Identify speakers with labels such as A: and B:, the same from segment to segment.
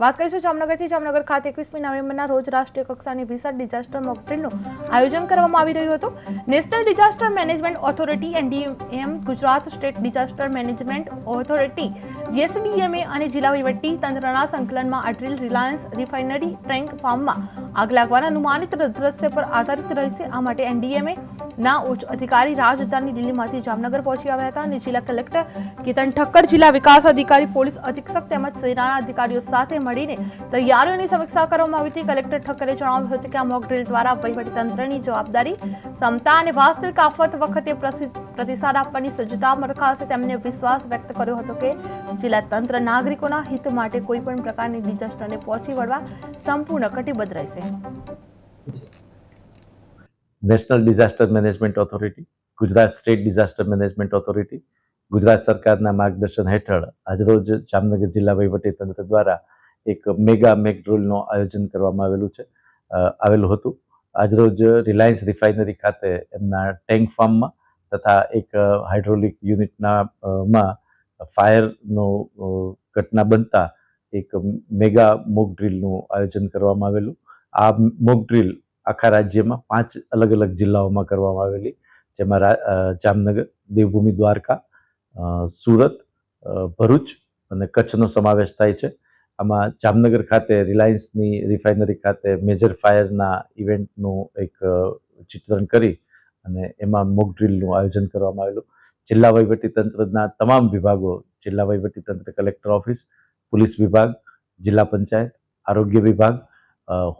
A: વાત કરીશું જામનગરથી. જામનગર ખાતે એકવીસમી નવેમ્બરના રોજ રાષ્ટ્રીય કક્ષાની વિશાળ ડિઝાસ્ટર મોક ડ્રીલનું આયોજન કરવામાં આવી રહ્યું હતું. National disaster management authority NDM Gujarat state disaster management authority GSDMA અને જિલ્લા વહીવટી તંત્રના સંકલનમાં આ રિલાયન્સ રિફાઇનરી ટેન્ક ફાર્મમાં આગ લાગવાના અનુમાનિત દ્રશ્ય પર આધારિત રહેશે. આ માટે એનડીએમએ ના ઉચ્ચ અધિકારી રાજધાની દિલ્હીમાંથી જામનગર પહોંચી આવ્યા હતા અને જિલ્લા કલેક્ટર કેતન ઠક્કર, જિલ્લા વિકાસ અધિકારી, પોલીસ અધિક્ષક તેમજ સેનાના અધિકારીઓ સાથે મળીને તૈયારીઓની સમીક્ષા કરવામાં આવી હતી. કલેક્ટર ઠક્કરે જણાવ્યું હતું કે આ મોક ડ્રીલ દ્વારા વહીવટીતંત્રની જવાબદારી, ક્ષમતા અને વાસ્તવિક આફત વખતે પ્રતિસાદ આપવાની સજ્જતા રખાશે તેમણે વિશ્વાસ વ્યક્ત કર્યો હતો કે જિલ્લા તંત્ર નાગરિકોના હિત માટે કોઈ પણ પ્રકારની ડિઝાસ્ટરને પહોંચી વળવા સંપૂર્ણ કટિબદ્ધ રહેશે.
B: National disaster management authority, Gujarat state disaster management authority, Gujarat સરકારના માર્ગદર્શન હેઠળ આજરોજ જામનગર જિલ્લા વહીવટી તંત્ર દ્વારા એક મેગા મેકડ્રોલનું આયોજન કરવામાં આવેલું છે આવેલું હતું. આજરોજ રિલાયન્સ રિફાઇનરી ખાતે એમના ટેન્ક ફાર્મમાં તથા એક હાઇડ્રોલિક યુનિટના માં ફાયરનો ઘટના બનતા એક મેગા મોક ડ્રીલનું આયોજન કરવામાં આવેલું. આ મોક ડ્રીલ આખા રાજ્યમાં પાંચ અલગ અલગ જિલ્લાઓમાં કરવામાં આવેલી, જેમાં જામનગર, દેવભૂમિ દ્વારકા સુરત ભરૂચ અને કચ્છનો સમાવેશ થાય છે. આમાં જામનગર ખાતે રિલાયન્સની રિફાઇનરી ખાતે મેજર ફાયરના ઇવેન્ટનું એક ચિત્રણ કરી અને એમાં મોક ડ્રીલનું આયોજન કરવામાં આવેલું. જિલ્લા વહીવટીતંત્રના તમામ વિભાગો, જિલ્લા વહીવટીતંત્ર કલેક્ટર ઓફિસ, પોલીસ વિભાગ, જિલ્લા પંચાયત, આરોગ્ય વિભાગ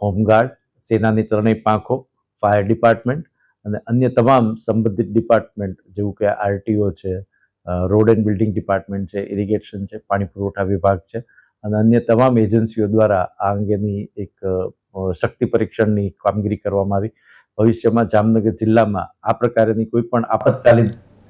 B: હોમગાર્ડ, સેનાની ત્રણેય પાંખો, ફાયર ડિપાર્ટમેન્ટ અને અન્ય તમામ સંબંધિત ડિપાર્ટમેન્ટ જેવું કે આરટીઓ છે રોડ એન્ડ બિલ્ડિંગ ડિપાર્ટમેન્ટ છે, ઇરિગેશન છે, પાણી પુરવઠા વિભાગ છે અને અન્ય તમામ એજન્સીઓ દ્વારા આ અંગેની એક શક્તિ પરીક્ષણની કામગીરી કરવામાં આવી. ભવિષ્યમાં જામનગર જિલ્લામાં આ પ્રકારની કોઈ પણ આપતકાલીન